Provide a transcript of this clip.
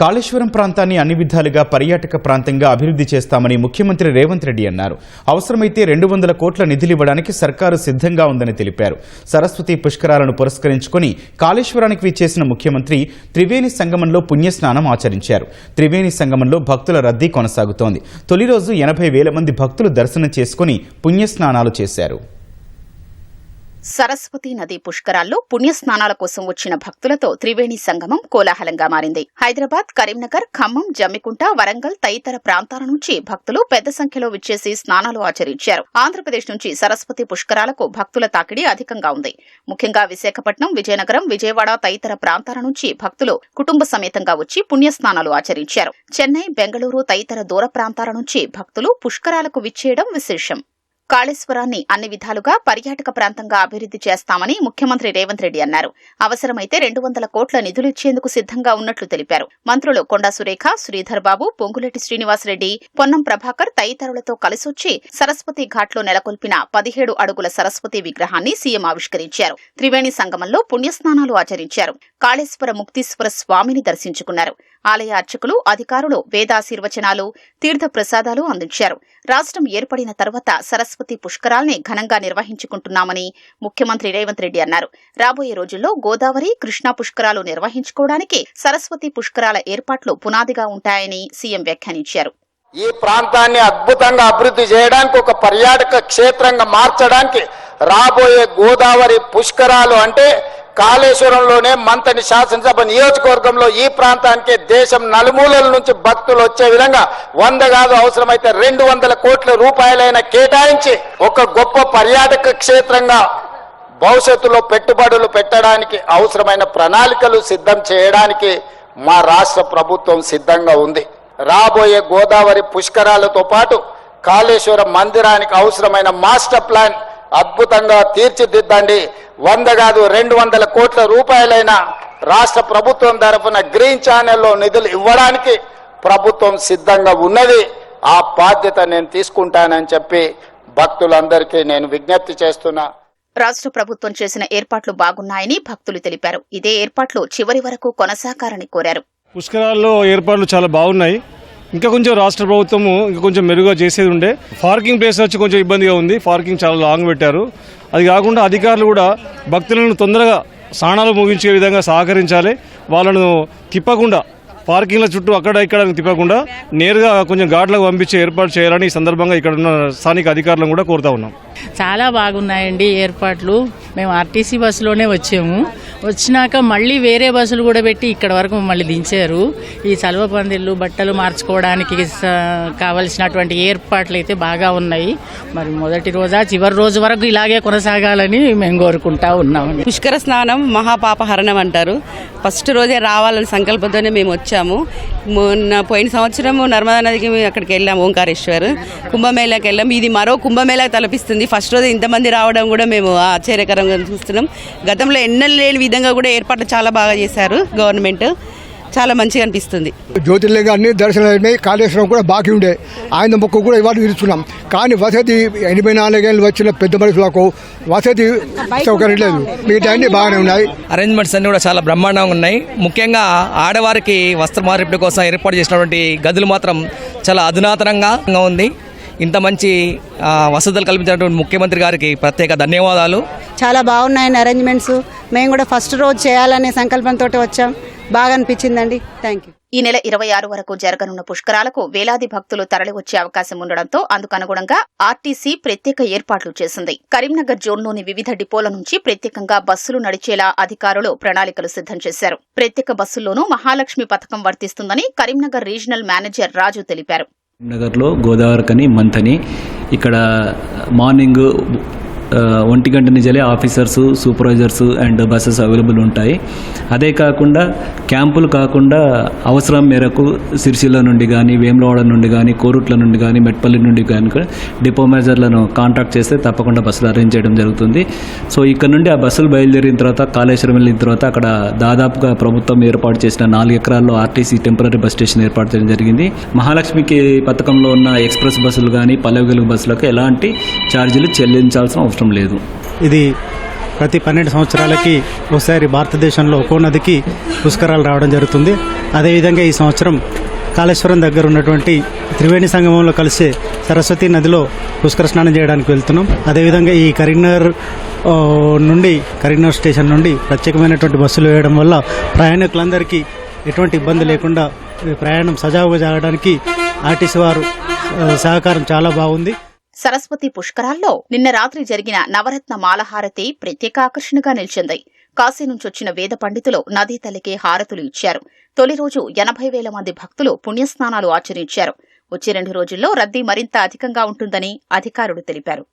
కాళేశ్వరం ప్రాంతాన్ని అన్ని విధాలుగా పర్యాటక ప్రాంతంగా అభివృద్ధి చేస్తామని ముఖ్యమంత్రి రేవంత్ రెడ్డి అన్నారు. అవసరమైతే రెండు వందల కోట్ల నిధులివ్వడానికి సర్కారు సిద్ధంగా ఉందని తెలిపారు. సరస్వతి పుష్కరాలను పురస్కరించుకొని కాళేశ్వరానికి విచ్చేసిన ముఖ్యమంత్రి త్రివేణి సంగమంలో పుణ్యస్నానం ఆచరించారు. త్రివేణి సంగమంలో భక్తుల రద్దీ కొనసాగుతోంది. తొలి రోజు ఎనభై వేల మంది భక్తులు దర్శనం చేసుకుని పుణ్యస్నానాలు చేశారు. సరస్వతి నది పుష్కరాల్లో పుణ్యస్నానాల కోసం వచ్చిన భక్తులతో త్రివేణి సంగమం కోలాహలంగా మారింది. హైదరాబాద్ కరీంనగర్ ఖమ్మం జమ్మికుంట వరంగల్ తదితర ప్రాంతాల నుంచి భక్తులు పెద్ద సంఖ్యలో విచ్చేసి స్నానాలు ఆచరించారు. ఆంధ్రప్రదేశ్ నుంచి సరస్వతి పుష్కరాలకు భక్తుల తాకిడి అధికంగా ఉంది. ముఖ్యంగా విశాఖపట్నం విజయనగరం విజయవాడ తదితర ప్రాంతాల నుంచి భక్తులు కుటుంబ సమేతంగా వచ్చి పుణ్యస్నానాలు ఆచరించారు. చెన్నై బెంగళూరు తదితర దూర ప్రాంతాల నుంచి భక్తులు పుష్కరాలకు విచ్చేయడం విశేషం. కాళేశ్వరాన్ని అన్ని విధాలుగా పర్యాటక ప్రాంతంగా అభివృద్ధి చేస్తామని ముఖ్యమంత్రి రేవంత్ రెడ్డి అన్నారు. అవసరమైతే రెండు వందల కోట్ల నిధులు ఇచ్చేందుకు సిద్ధంగా ఉన్నట్లు తెలిపారు. మంత్రులు కొండా సురేఖ శ్రీధర్ బాబు పొంగులేటి శ్రీనివాసరెడ్డి పొన్నం ప్రభాకర్ తదితరులతో కలిసొచ్చి సరస్వతి ఘాట్లో నెలకొల్పిన పదిహేడు అడుగుల సరస్వతి విగ్రహాన్ని సీఎం ఆవిష్కరించారు. త్రివేణి సంగమంలో పుణ్యస్నానాలు ఆచరించారు. కాళేశ్వర ముక్తీశ్వర స్వామిని దర్శించుకున్నారు. ఆలయ అర్చకులు అధికారులు వేదాశీర్వచనాలు తీర్థ ప్రసాదాలు అందించారు. రాష్ట్రం ఏర్పడిన తర్వాత సరస్వతి పుష్కరాల్ని ఘనంగా నిర్వహించుకుంటున్నామని ముఖ్యమంత్రి రేవంత్ రెడ్డి అన్నారు. రాబోయే రోజుల్లో గోదావరి కృష్ణా పుష్కరాలు నిర్వహించుకోవడానికి సరస్వతి పుష్కరాల ఏర్పాట్లు పునాదిగా ఉంటాయని సీఎం వ్యాఖ్యానించారు. ఈ ప్రాంతాన్ని అద్భుతంగా అభివృద్ధి చేయడానికి ఒక పర్యాటక క్షేత్రంగా మార్చడానికి రాబోయే గోదావరి పుష్కరాలు అంటే కాళేశ్వరంలోనే మంతని శాసనసభ నియోజకవర్గంలో ఈ ప్రాంతానికి దేశం నలుమూలల నుంచి భక్తులు వచ్చే విధంగా వంద కాదు అవసరమైతే రెండు వందల కోట్ల రూపాయలైన కేటాయించి ఒక గొప్ప పర్యాటక క్షేత్రంగా భవిష్యత్తులో పెట్టుబడులు పెట్టడానికి అవసరమైన ప్రణాళికలు సిద్ధం చేయడానికి మా రాష్ట్ర ప్రభుత్వం సిద్ధంగా ఉంది. రాబోయే గోదావరి పుష్కరాలతో పాటు కాళేశ్వరం మందిరానికి అవసరమైన మాస్టర్ ప్లాన్ అద్భుతంగా తీర్చిదిద్దండి. వంద కాదు రెండు వందల కోట్ల రూపాయలైన రాష్ట్ర ప్రభుత్వం తరఫున గ్రీన్ ఛానల్లో నిధులు ఇవ్వడానికి ప్రభుత్వం సిద్ధంగా ఉన్నది. ఆ బాధ్యత నేను తీసుకుంటానని చెప్పి భక్తులందరికీ నేను విజ్ఞప్తి చేస్తున్నా. రాష్ట్ర ప్రభుత్వం చేసిన ఏర్పాట్లు బాగున్నాయని భక్తులు తెలిపారు. ఇదే ఏర్పాట్లు చివరి వరకు కొనసాగాలని కోరారు. పుష్కరాల్లో ఏర్పాట్లు చాలా బాగున్నాయి. ఇంకా కొంచెం రాష్ట్ర ప్రభుత్వము ఇంకా కొంచెం మెరుగ్గా చేసేది ఉండే. పార్కింగ్ ప్లేస్ వచ్చి కొంచెం ఇబ్బందిగా ఉంది. పార్కింగ్ చాలా లాంగ్ పెట్టారు. అది కాకుండా అధికారులు కూడా భక్తులను తొందరగా స్నానాలు ముగించే విధంగా సహకరించాలి. వాళ్ళను తిప్పకుండా పార్కింగ్ల చుట్టూ అక్కడ ఇక్కడ తిప్పకుండా నేరుగా కొంచెం ఘాట్లకు పంపించే ఏర్పాటు చేయాలని ఈ సందర్భంగా ఇక్కడ ఉన్న స్థానిక అధికారులను కూడా కోరుతా ఉన్నాం. చాలా బాగున్నాయండి ఏర్పాట్లు. మేము ఆర్టీసీ బస్సులోనే వచ్చాము. వచ్చినాక మళ్ళీ వేరే బస్సులు కూడా పెట్టి ఇక్కడ వరకు మమ్మల్ని దించారు. ఈ చలువ పందిళ్ళు బట్టలు మార్చుకోవడానికి కావలసినటువంటి ఏర్పాట్లు అయితే బాగా ఉన్నాయి. మరి మొదటి రోజా చివరి రోజు వరకు ఇలాగే కొనసాగాలని మేము కోరుకుంటా ఉన్నాము పుష్కర స్నానం మహాపాపహరణం అంటారు. ఫస్ట్ రోజే రావాలని సంకల్పంతోనే మేము వచ్చాము. మొన్న పోయిన సంవత్సరం నర్మదా నదికి మేము అక్కడికి వెళ్ళాము ఓంకారేశ్వర్. కుంభమేళాకి వెళ్ళాము ఇది మరో కుంభమేళా తలపిస్తుంది. ఫస్ట్ రోజు ఇంతమంది రావడం కూడా మేము ఆశ్చర్యకరంగా చూస్తున్నాం. గతంలో ఎన్నెల లేని విధంగా కూడా ఏర్పాట్లు చాలా బాగా చేశారు గవర్నమెంట్. చాలా మంచిగా అనిపిస్తుంది. జ్యోతిర్లింగాన్ని దర్శనమై కాళేశ్వరం కూడా బాకీ ఉండే. ఆయన మొక్కు కూడా ఇవాళ తీరుస్తున్నాం. కానీ వసతి ఎనభై నాలుగేళ్ళు వచ్చిన పెద్ద మనుషులకు వసతి సౌకర్యం లేదు. మిగతా అన్ని బాగానే ఉన్నాయి. అరేంజ్మెంట్స్ అన్ని కూడా చాలా బ్రహ్మాండంగా ఉన్నాయి. ముఖ్యంగా ఆడవారికి వస్త్ర మార్పిడి కోసం ఏర్పాటు చేసినటువంటి గదులు మాత్రం చాలా అధునాతనంగా ఉంది. ఇంత మంచి వసతులు కల్పించినటువంటి ముఖ్యమంత్రి గారికి ప్రత్యేక ధన్యవాదాలు. చాలా బాగున్నాయండి అరేంజ్మెంట్స్ మేము కూడా ఫస్ట్ రోజు చేయాలనే సంకల్పంతో వచ్చాం. బాగా అనిపించిందండి. థ్యాంక్ యూ ఈ నెల ఇరవై ఆరు వరకు జరగనున్న పుష్కరాలకు వేలాది భక్తులు తరలివచ్చే అవకాశం ఉండడంతో అందుకనుగుణంగా ఆర్టీసీ ప్రత్యేక ఏర్పాట్లు చేసింది. కరీంనగర్ జోన్లోని వివిధ డిపోల నుంచి ప్రత్యేకంగా బస్సులు నడిచేలా అధికారులు ప్రణాళికలు సిద్ధం చేశారు. ప్రత్యేక బస్సుల్లోనూ మహాలక్ష్మి పథకం వర్తిస్తుందని కరీంనగర్ రీజనల్ మేనేజర్ రాజు తెలిపారు. నగర్లో గోదావరికని మంతని ఇక్కడ మార్నింగ్ ఒంటి గంట నుంచే officers supervisors and buses available ఉంటాయి. అదే కాకుండా క్యాంపులు కాకుండా అవసరం మేరకు సిరిసిల్ల నుండి కానీ వేములవాడ నుండి కానీ కోరుట్ల నుండి కానీ మెట్పల్లి నుండి కానీ కూడా డిపో మేనేజర్లను కాంటాక్ట్ చేస్తే తప్పకుండా బస్సులు అరేంజ్ చేయడం జరుగుతుంది. సో ఇక్కడ నుండి ఆ బస్సులు బయలుదేరిన తర్వాత కాళేశ్వరం వెళ్ళిన తర్వాత అక్కడ దాదాపుగా ప్రభుత్వం ఏర్పాటు చేసిన నాలుగు ఎకరాల్లో ఆర్టీసీ టెంపరీ బస్ స్టేషన్ ఏర్పాటు చేయడం జరిగింది. మహాలక్ష్మికి పథకంలో ఉన్న ఎక్స్ప్రెస్ బస్సులు కానీ పల్లె వెలుగు బస్సులకు ఎలాంటి ఛార్జీలు చెల్లించాల్సిన అవసరం అవసరం లేదు. ఇది ప్రతి పన్నెండు సంవత్సరాలకి ఒకసారి భారతదేశంలో ఒక్కో నదికి పుష్కరాలు రావడం జరుగుతుంది. అదేవిధంగా ఈ సంవత్సరం కాళేశ్వరం దగ్గర ఉన్నటువంటి త్రివేణి సంగమంలో కలిసే సరస్వతి నదిలో పుష్కర స్నానం చేయడానికి వెళ్తున్నాం. అదేవిధంగా ఈ కరీంనగర్ నుండి కరీంనగర్ స్టేషన్ నుండి ప్రత్యేకమైనటువంటి బస్సులు వేయడం వల్ల ప్రయాణికులందరికీ ఎటువంటి ఇబ్బంది లేకుండా ప్రయాణం సజావుగా జరగడానికి ఆర్టీసీ వారు సహకారం చాలా బాగుంది. సరస్వతి పుష్కరాల్లో నిన్న రాత్రి జరిగిన నవరత్న మాలహారతి ప్రత్యేక ఆకర్షణగా నిలిచింది. కాశీ నుంచొచ్చిన వేద పండితులు నదీ తల్లికి హారతులు ఇచ్చారు. తొలి రోజు ఎనభై వేల మంది భక్తులు పుణ్యస్నానాలు ఆచరించారు. వచ్చే రెండు రోజుల్లో రద్దీ మరింత అధికంగా ఉంటుందని అధికారులు తెలిపారు.